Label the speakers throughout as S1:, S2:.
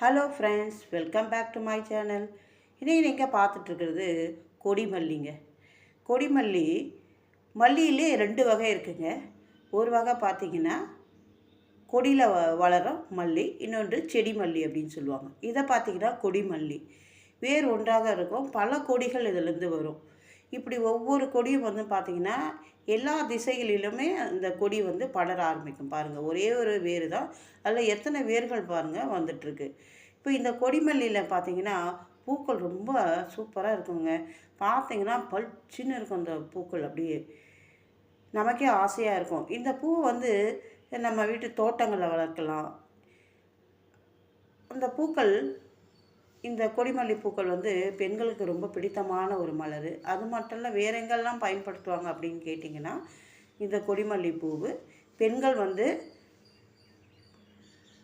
S1: Hello friends welcome back to my channel இன்றைக்கி நீங்கள் பார்த்துட்ருக்கிறது கொடிமல்லிங்க. கொடிமல்லி மல்லியிலே ரெண்டு வகை இருக்குங்க. ஒரு வகை பார்த்தீங்கன்னா கொடியில் வ வளரும் மல்லி இன்னொன்று செடி மல்லி அப்படின்னு சொல்லுவாங்க. இதை பார்த்தீங்கன்னா கொடிமல்லி. வேர் ஒன்றாக இருக்கும். பல கொடிகள் இதிலேருந்து வரும். இப்படி ஒவ்வொரு கொடியும் வந்து பார்த்திங்கன்னா எல்லா திசைகளிலுமே அந்த கொடி வந்து படர ஆரம்பிக்கும். பாருங்கள் ஒரே ஒரு வேர் தான். அதில் எத்தனை வேர்கள் பாருங்கள் வந்துட்டுருக்கு. இப்போ இந்த கொடிமல்லியில் பார்த்தீங்கன்னா பூக்கள் ரொம்ப சூப்பராக இருக்குங்க. பார்த்தீங்கன்னா பளிச்சுன்னு இருக்கும் அந்த பூக்கள் அப்படியே. நமக்கே ஆசையாக இருக்கும். இந்த பூ வந்து நம்ம வீட்டு தோட்டங்களில் வளர்க்கலாம். அந்த பூக்கள் இந்த கொடிமல்லி பூக்கள் வந்து பெண்களுக்கு ரொம்ப பிடித்தமான ஒரு மலர். அது மட்டும் இல்லை வேற எங்கெல்லாம் பயன்படுத்துவாங்க அப்படின்னு கேட்டிங்கன்னா இந்த கொடிமல்லி பூவு பெண்கள் வந்து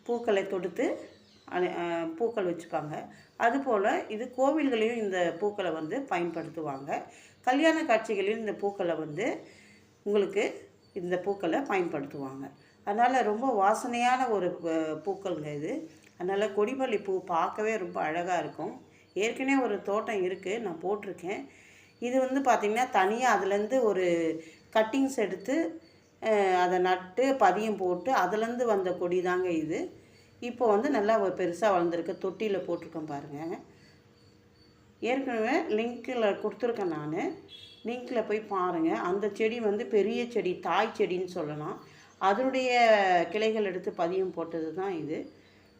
S1: பூக்களை தொடுத்து பூக்கள் வச்சுப்பாங்க. அதுபோல் இது கோவில்களையும் இந்த பூக்களை வந்து பயன்படுத்துவாங்க. கல்யாண காட்சிகளையும் இந்த பூக்களை வந்து உங்களுக்கு இந்த பூக்களை பயன்படுத்துவாங்க. அதனால் ரொம்ப வாசனையான ஒரு பூக்கள்ங்க இது. அதனால் கொடிமல்லி பூ பார்க்கவே ரொம்ப அழகாக இருக்கும். ஏற்கனவே ஒரு தோட்டம் இருக்குது நான் போட்டிருக்கேன். இது வந்து பார்த்திங்கன்னா தனியாக அதுலேருந்து ஒரு கட்டிங்ஸ் எடுத்து அதை நட்டு பதியம் போட்டு அதுலேருந்து வந்த கொடி தாங்க இது. இப்போ வந்து நல்லா ஒரு பெருசாக வளர்ந்துருக்கு. தொட்டியில் போட்டிருக்கோம் பாருங்கள் ஏற்கனவே லிங்க்கில் கொடுத்துருக்கேன் நான். லிங்க்கில் போய் பாருங்கள் அந்த செடி வந்து பெரிய செடி தாய் செடின்னு சொல்லலாம். அதனுடைய கிளைகள் எடுத்து பதியம் போட்டது தான் இது.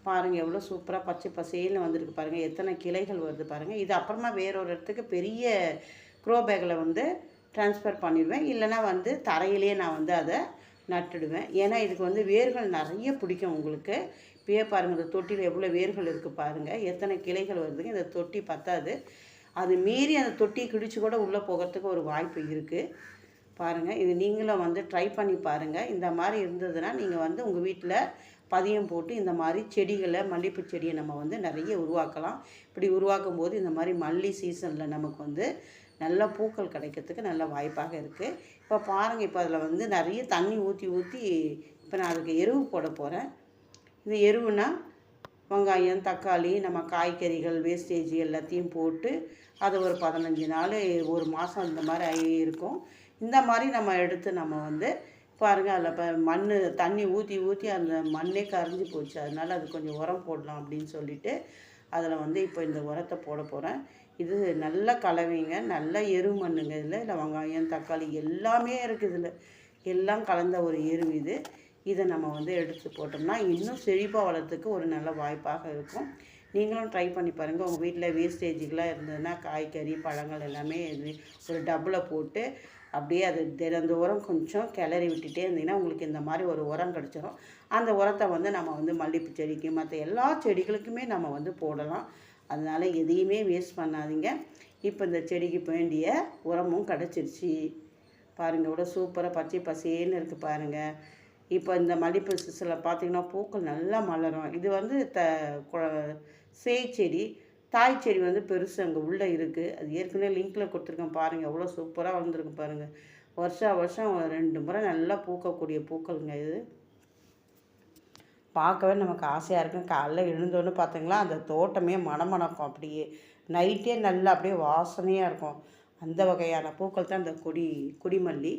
S1: பாருங்கள் எவ்வளோ சூப்பராக பச்சை பசேல்னு வந்திருக்கு பாருங்கள் எத்தனை கிளைகள் வருது பாருங்கள் இது அப்புறமா வேறொரு இடத்துக்கு பெரிய க்ரோ பேக்கில் வந்து ட்ரான்ஸ்ஃபர் பண்ணிடுவேன். இல்லைன்னா வந்து தரையிலேயே நான் வந்து அதை நட்டுடுவேன். ஏன்னா இதுக்கு வந்து வேர்கள் நிறைய பிடிக்கும் உங்களுக்கு. இப்பயே பாருங்கள் இந்த தொட்டியில் எவ்வளோ வேர்கள் இருக்குது பாருங்கள் எத்தனை கிளைகள் வருதுங்க. இந்த தொட்டி பத்தாது. அது மீறி அந்த தொட்டியை கிடிச்சு கூட உள்ளே போகிறதுக்கு ஒரு வாய்ப்பு இருக்குது பாருங்கள் இது நீங்களும் வந்து ட்ரை பண்ணி பாருங்கள் இந்த மாதிரி இருந்ததுன்னா நீங்கள் வந்து உங்கள் வீட்டில் பதியம் போட்டு இந்த மாதிரி செடிகளை மல்லிகைப்பூ செடியை நம்ம வந்து நிறைய உருவாக்கலாம். இப்படி உருவாக்கும் போது இந்த மாதிரி மல்லி சீசனில் நமக்கு வந்து நல்ல பூக்கள் கிடைக்கிறதுக்கு நல்ல வாய்ப்பாக இருக்குது இப்போ பாருங்கள் இப்போ அதில் வந்து நிறைய தண்ணி ஊற்றி ஊற்றி இப்போ நான் அதுக்கு எருவு போட போகிறேன் இந்த எருவுனா வெங்காயம் தக்காளி நம்ம காய்கறிகள் வேஸ்டேஜ் எல்லாத்தையும் போட்டு அதை ஒரு பதினஞ்சு நாள் ஒரு மாதம் இந்த மாதிரி ஆகி இருக்கும் இந்த மாதிரி நம்ம எடுத்து நம்ம வந்து பாருங்கள் அதில் இப்போ மண் தண்ணி ஊற்றி ஊற்றி அந்த மண்ணே கரைஞ்சி போச்சு. அதனால் அது கொஞ்சம் உரம் போடலாம் அப்படின்னு சொல்லிட்டு அதில் வந்து இப்போ இந்த உரத்தை போட போகிறேன் இது நல்ல கலவைங்க. நல்ல எரு மண்ணுங்க இதில். இல்லை வெங்காயம் தக்காளி எல்லாமே இருக்குது இதில். எல்லாம் கலந்த ஒரு எரு இது. இதை நம்ம வந்து எடுத்து போட்டோம்னா இன்னும் செழிப்பாக வளர்த்துக்கு ஒரு நல்ல வாய்ப்பாக இருக்கும். நீங்களும் ட்ரை பண்ணி பாருங்கள் உங்கள் வீட்டில் வேஸ்டேஜுக்கெலாம் இருந்ததுன்னா காய்கறி பழங்கள் எல்லாமே இது ஒரு டப்பில் போட்டு அப்படியே அது தினந்தோறும் கொஞ்சம் கிளறி விட்டுட்டே இருந்தீங்கன்னா உங்களுக்கு இந்த மாதிரி ஒரு உரம் கிடச்சிரும். அந்த உரத்தை வந்து நம்ம வந்து மல்லிகைப்பூ செடிக்கு மற்ற எல்லா செடிகளுக்குமே நம்ம வந்து போடலாம். அதனால் எதையுமே வேஸ்ட் பண்ணாதீங்க. இப்போ இந்த செடிக்கு வேண்டிய உரமும் கிடச்சிருச்சு. பாருங்கள் கூட சூப்பராக பச்சை பசேன்னு இருக்குது பாருங்கள் இப்போ இந்த மல்லிகைப்பூ சீசனில் பார்த்தீங்கன்னா பூக்கள் நல்லா மலரும். இது வந்து த கொ- செடி. தாய் செடி வந்து பெருசு அங்கே உள்ளே இருக்குது அது ஏற்கனவே லிங்க்கில் கொடுத்துருக்கேன் பாருங்கள் எவ்வளோ சூப்பராக வளர்ந்துருக்கு பாருங்கள் வருஷா வருஷம் ரெண்டு முறை நல்லா பூக்கக்கூடிய பூக்கள்ங்க இது. பார்க்கவே நமக்கு ஆசையாக இருக்கும் காலைல எழுந்தோன்னு பார்த்தீங்களா அந்த தோட்டமே மணமணக்கும் அப்படியே. நைட்டே நல்லா அப்படியே வாசனையாக இருக்கும். அந்த வகையான பூக்கள் தான் இந்த கொடி கொடிமல்லி.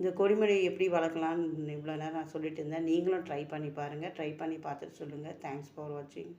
S1: இந்த கொடிமல்லி எப்படி வளர்க்கலான்னு இவ்வளோ நேரம் நான் சொல்லிட்டு இருந்தேன். நீங்களும் ட்ரை பண்ணி பாருங்கள் ட்ரை பண்ணி பார்த்துட்டு சொல்லுங்கள் தேங்க்ஸ் ஃபார் வாட்சிங்